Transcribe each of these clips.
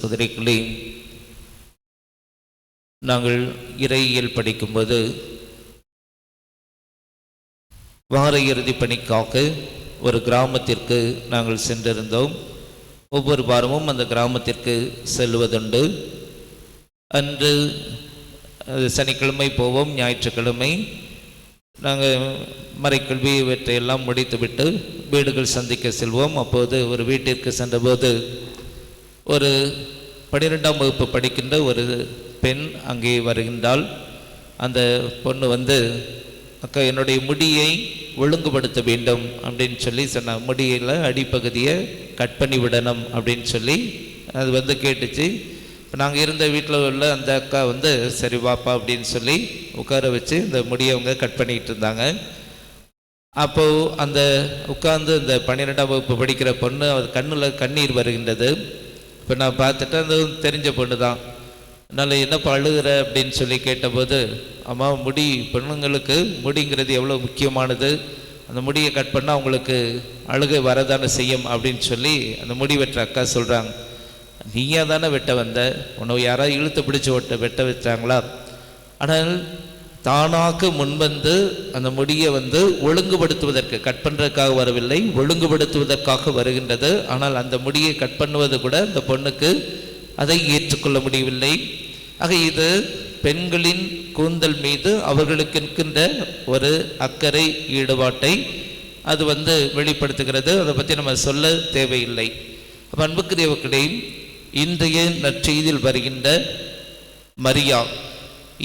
சகோதரிகளே நாங்கள் இறையியல் படிக்கும்போது வார இறுதி பணிக்காக ஒரு கிராமத்திற்கு நாங்கள் சென்றிருந்தோம். ஒவ்வொரு வாரமும் அந்த கிராமத்திற்கு செல்வதுண்டு. அன்று சனிக்கிழமை போவோம் ஞாயிற்றுக்கிழமை. நாங்கள் மறைக்கல்வி இவற்றையெல்லாம் முடித்துவிட்டு வீடுகள் சந்திக்க செல்வோம். அப்போது ஒரு வீட்டிற்கு சென்றபோது ஒரு பன்னிரெண்டாம் வகுப்பு படிக்கின்ற ஒரு பெண் அங்கே வருகின்றாள். அந்த பொண்ணு வந்து அக்கா என்னுடைய முடியை ஒழுங்குபடுத்த வேண்டும் அப்படின்னு சொல்லி சொன்ன. முடியில் அடிப்பகுதியை கட் பண்ணி விடணும் அப்படின்னு சொல்லி அது வந்து கேட்டுச்சு. இப்போ நாங்கள் இருந்த வீட்டில் உள்ள அந்த அக்கா வந்து சரி வாப்பா அப்படின்னு சொல்லி உட்கார வச்சு இந்த முடியை அவங்க கட் பண்ணிக்கிட்டு இருந்தாங்க. அப்போது அந்த உட்கார்ந்து இந்த பன்னிரெண்டாம் வகுப்பு படிக்கிற பொண்ணு அது கண்ணில் கண்ணீர் வருகின்றது. இப்போ நான் பார்த்துட்டு அந்த தெரிஞ்ச பொண்ணு தான் அதனால் என்னப்பா அழுகிற அப்படின்னு சொல்லி கேட்டபோது அம்மா முடி பெண்ணுங்களுக்கு முடிங்கிறது எவ்வளோ முக்கியமானது? அந்த முடியை கட் பண்ணால் அவங்களுக்கு அழுகை வரதானே செய்யும்? அப்படின்னு சொல்லி அந்த முடி வெட்டுற அக்கா சொல்கிறாங்க நீயா தானே வெட்ட வந்த? உன்னை யாராவது இழுத்து பிடிச்சி ஒட்ட வெட்ட வச்சாங்களா ஆனால் தானாக முன்வந்து அந்த முடியை வந்து ஒழுங்குபடுத்துவதற்கு கட் பண்ணுறதுக்காக வரவில்லை ஒழுங்குபடுத்துவதற்காக வருகின்றது. ஆனால் அந்த முடியை கட் பண்ணுவது கூட அந்த பொண்ணுக்கு அதை ஏற்றுக்கொள்ள முடியவில்லை. ஆக இது பெண்களின் கூந்தல் மீது அவர்களுக்கு இருக்கின்ற ஒரு அக்கறை ஈடுபாட்டை அது வந்து வெளிப்படுத்துகிறது. அதை பற்றி நம்ம சொல்ல தேவையில்லை. அப்ப அன்புக்குரியவர்களே இன்றைய நற்செய்தியில் வருகின்ற மரியா.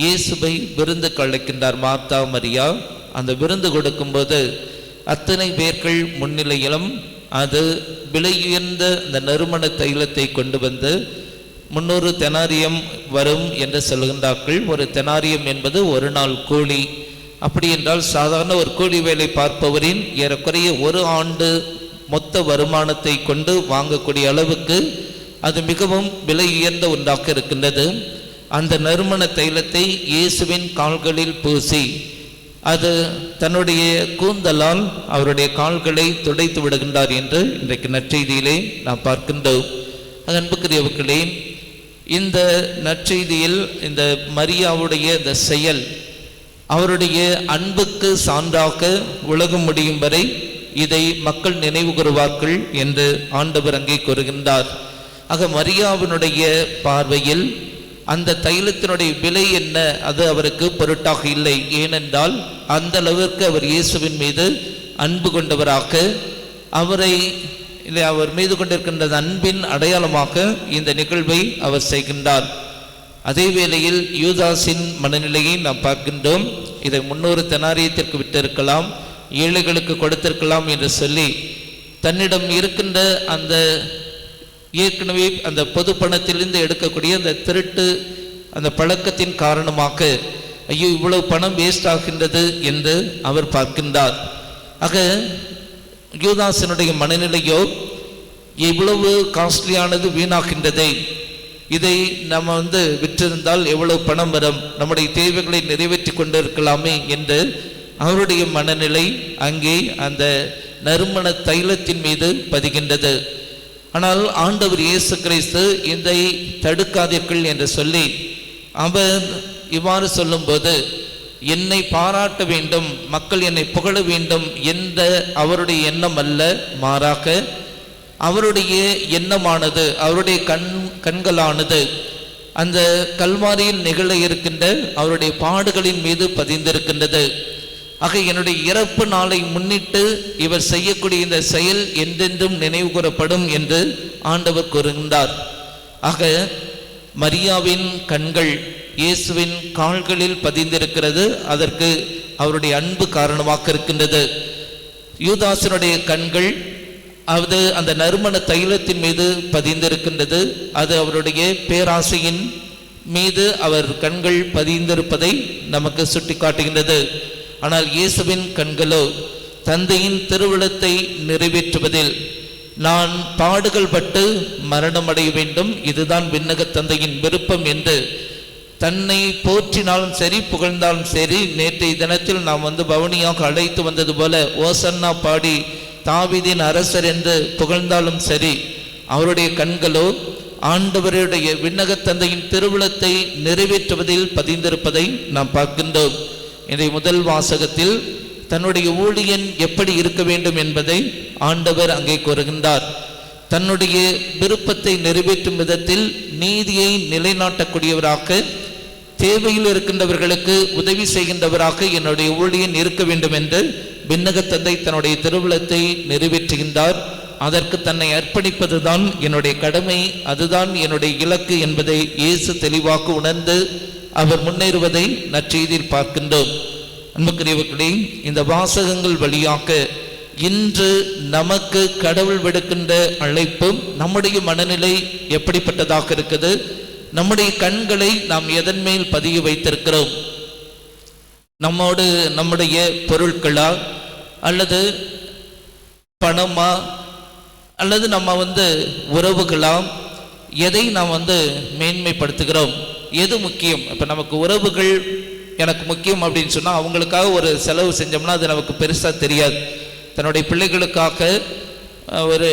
இயேசுவை விருந்து கழைக்கின்றார் மாத்தா மரியா. அந்த விருந்து கொடுக்கும்போது அத்தனை பேர்கள் முன்னிலையிலும் அது விலையுயர்ந்த அந்த நறுமண தைலத்தை கொண்டு வந்து முன்னூறு தெனாரியம் வரும் என்று சொல்கின்றார்கள். ஒரு தெனாரியம் என்பது ஒரு நாள் கூலி. அப்படி என்றால் சாதாரண ஒரு கூலி வேலை பார்ப்பவரின் ஏறக்குறைய ஒரு ஆண்டு மொத்த வருமானத்தை கொண்டு வாங்கக்கூடிய அளவுக்கு அது மிகவும் விலை உயர்ந்த ஒன்றாக இருக்கின்றது. அந்த நறுமண தைலத்தை இயேசுவின் கால்களில் பூசி அது தன்னுடைய கூந்தலால் அவருடைய கால்களை துடைத்து விடுகின்றார் என்று இன்றைக்கு நற்செய்தியிலே நாம் பார்க்கின்றோம். அன்புக்குரியவர்களே இந்த நற்செய்தியில் இந்த மரியாவுடைய இந்த செயல் அவருடைய அன்புக்கு சான்றாக உலகம் முடியும் வரை இதை மக்கள் நினைவு கூறுவார்கள் என்று ஆண்டவர் அங்கே கூறுகின்றார். ஆக மரியாவினுடைய பார்வையில் அந்த தைலத்தினுடைய விலை என்ன? அது அவருக்கு பொருட்டாக இல்லை. ஏனென்றால் அந்த அளவிற்கு அவர் இயேசுவின் மீது அன்பு கொண்டவராக அவரை இல்லை அவர் மீது கொண்டிருக்கின்ற அன்பின் அடையாளமாக இந்த நிகழ்வை அவர் செய்கின்றார். அதே வேளையில் யூதாஸின் மனநிலையை நாம் பார்க்கின்றோம். இதை முன்னூறு தெனாரியத்திற்கு விட்டிருக்கலாம் ஏழைகளுக்கு கொடுத்திருக்கலாம் என்று சொல்லி தன்னிடம் இருக்கின்ற அந்த ஏற்கனவே அந்த பொது பணத்திலிருந்து எடுக்கக்கூடிய அந்த திருட்டு அந்த பழக்கத்தின் காரணமாக ஐயோ இவ்வளவு பணம் வேஸ்ட் ஆகின்றது என்று அவர் பார்க்கின்றார். ஆக யூதாசனுடைய மனநிலையோ இவ்வளவு காஸ்ட்லியானது வீணாகின்றதே. இதை நம்ம வந்து விற்றிருந்தால் எவ்வளவு பணம் வரும் நம்முடைய தேவைகளை நிறைவேற்றி கொண்டிருக்கலாமே என்று அவருடைய மனநிலை அங்கே அந்த நறுமண தைலத்தின் மீது பதிகின்றது. ஆனால் ஆண்டவர் இயேசு கிறிஸ்து இதை தடுக்காதீர்கள் என்று சொல்லி அவர் இவ்வாறு சொல்லும்போது என்னை பாராட்ட வேண்டும் மக்கள் என்னை புகழ வேண்டும் எந்த அவருடைய எண்ணம் அல்ல மாறாக அவருடைய எண்ணமானது அவருடைய கண் கண்களானது அந்த கல்வாரியில் நிகழ இருக்கின்ற அவருடைய பாடுகளின் மீது பதிந்திருக்கின்றது. ஆக என்னுடைய இறப்பு நாளை முன்னிட்டு இவர் செய்யக்கூடிய இந்த செயல் என்றென்றும் நினைவு கூறப்படும் என்று ஆண்டவர் கூறுகின்றார். ஆக மரியாவின் கண்கள் இயேசுவின் கால்களில் பதிந்திருக்கிறது. அதற்கு அவருடைய அன்பு காரணமாக இருக்கின்றது. யூதாசனுடைய கண்கள் அது அந்த நறுமண தைலத்தின் மீது பதிந்திருக்கின்றது. அது அவருடைய பேராசையின் மீது அவர் கண்கள் பதிந்திருப்பதை நமக்கு சுட்டிக்காட்டுகின்றது. ஆனால் இயேசுவின் கண்களோ தந்தையின் திருவிழத்தை நிறைவேற்றுவதில் நான் பாடுகள் பட்டு மரணமடைய வேண்டும். இதுதான் விண்ணக தந்தையின் விருப்பம் என்று தன்னை போற்றினாலும் சரி புகழ்ந்தாலும் சரி நேற்றைய தினத்தில் நாம் வந்து பவனியாக அழைத்து வந்தது போல ஓசன்னா பாடி தாவிதின் அரசர் என்று புகழ்ந்தாலும் சரி அவருடைய கண்களோ ஆண்டவருடைய விண்ணகத் தந்தையின் திருவிழத்தை நிறைவேற்றுவதில் பதிந்திருப்பதை நாம் பார்க்கின்றோம். இதை முதல் வாசகத்தில் தன்னுடைய ஊழியன் எப்படி இருக்க வேண்டும் என்பதை ஆண்டவர் அங்கே கூறுகின்றார். தன்னுடைய விருப்பத்தை நிறைவேற்றும் விதத்தில் நீதியை நிலைநாட்டக்கூடியவராக தேவையில் இருக்கின்றவர்களுக்கு உதவி செய்கின்றவராக என்னுடைய ஊழியன் இருக்க வேண்டும் என்று விண்ணக தந்தை தன்னுடைய திருவிழத்தை நிறைவேற்றுகின்றார். அதற்கு தன்னை அர்ப்பணிப்பதுதான் என்னுடைய கடமை அதுதான் என்னுடைய இலக்கு என்பதை இயேசு தெளிவாக உணர்ந்து அவர் முன்னேறுவதை நற்செய்தியில் பார்க்கின்றோம். அன்புக்குரியவர்களே இந்த வாசகங்கள் வழியாக இன்று நமக்கு கடவுள் விடுக்கின்ற அழைப்பும் நம்முடைய மனநிலை எப்படிப்பட்டதாக இருக்குது? நம்முடைய கண்களை நாம் எதன் மேல் பதிய வைத்திருக்கிறோம்? நம்மோடு நம்முடைய பொருட்களா? அல்லது பணமா? அல்லது நம்ம வந்து உறவுகளா? எதை நாம் வந்து மேன்மைப்படுத்துகிறோம்? எது முக்கியம்? இப்போ நமக்கு உறவுகள் எனக்கு முக்கியம் அப்படின்னு சொன்னால் அவங்களுக்காக ஒரு செலவு செஞ்சோம்னா அது நமக்கு பெருசாக தெரியாது. தன்னுடைய பிள்ளைகளுக்காக ஒரு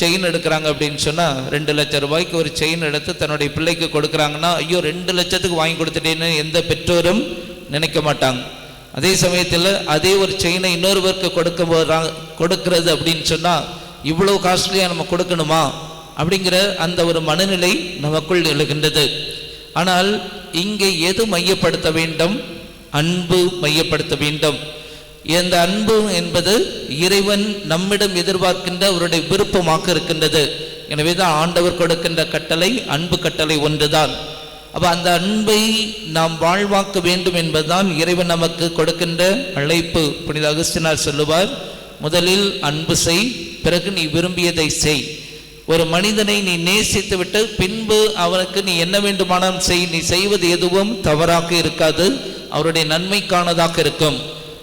செயின் எடுக்கிறாங்க அப்படின்னு சொன்னால் ரெண்டு லட்சம் ரூபாய்க்கு ஒரு செயின் எடுத்து தன்னுடைய பிள்ளைக்கு கொடுக்குறாங்கன்னா ஐயோ ரெண்டு லட்சத்துக்கு வாங்கி கொடுத்துட்டேன்னு எந்த பெற்றோரும் நினைக்க மாட்டாங்க. அதே சமயத்தில் அதே ஒரு செயினை இன்னொருவருக்கு கொடுக்க போகிறாங்க கொடுக்கறது அப்படின்னு சொன்னால் இவ்வளோ காஸ்ட்லியாக நம்ம கொடுக்கணுமா? அப்படிங்கிற அந்த ஒரு மனநிலை நமக்குள் எழுகின்றது. ஆனால் இங்கே எது மையப்படுத்த வேண்டும்? அன்பு மையப்படுத்த வேண்டும். இந்த அன்பு என்பது இறைவன் நம்மிடம் எதிர்பார்க்கின்ற அவருடைய விருப்பமாக இருக்கின்றது. எனவே தான் ஆண்டவர் கொடுக்கின்ற கட்டளை அன்பு கட்டளை ஒன்றுதான். அப்ப அந்த அன்பை நாம் வாழ்வாக்க வேண்டும் என்பதுதான் இறைவன் நமக்கு கொடுக்கின்ற அழைப்பு. புனித அகஸ்தினார் சொல்லுவார் முதலில் அன்பு செய் பிறகு நீ விரும்பியதை செய். ஒரு மனிதனை நீ நேசித்து விட்டு பின்பு அவனுக்கு நீ என்ன வேண்டுமானாலும் செய். நீ செய்வது எதுவும் தவறாக இருக்காது. அவருடைய நன்மைக்கானதாக இருக்கும்.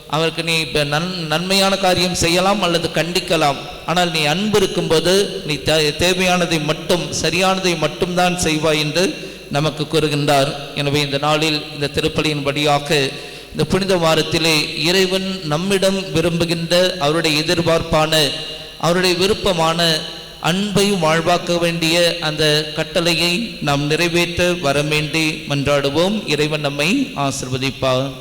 அவருக்கு நீ இப்போ நன் நன்மையான காரியம் செய்யலாம் அல்லது கண்டிக்கலாம். ஆனால் நீ அன்பு இருக்கும்போது நீ தே- தேவையானதை மட்டும் சரியானதை மட்டும்தான் செய்வாய் என்று நமக்கு கூறுகின்றார். எனவே இந்த நாளில் இந்த திருப்பலியின் படியாக இந்த புனித வாரத்திலே இறைவன் நம்மிடம் விரும்புகின்ற அவருடைய எதிர்பார்ப்பான அவருடைய விருப்பமான அன்பை வாழ்வாக்க வேண்டிய அந்த கட்டளையை நாம் நிறைவேற்ற வரமேண்டி மன்றாடுவோம். இறைவன் நம்மை ஆசிர்வதிப்பார்.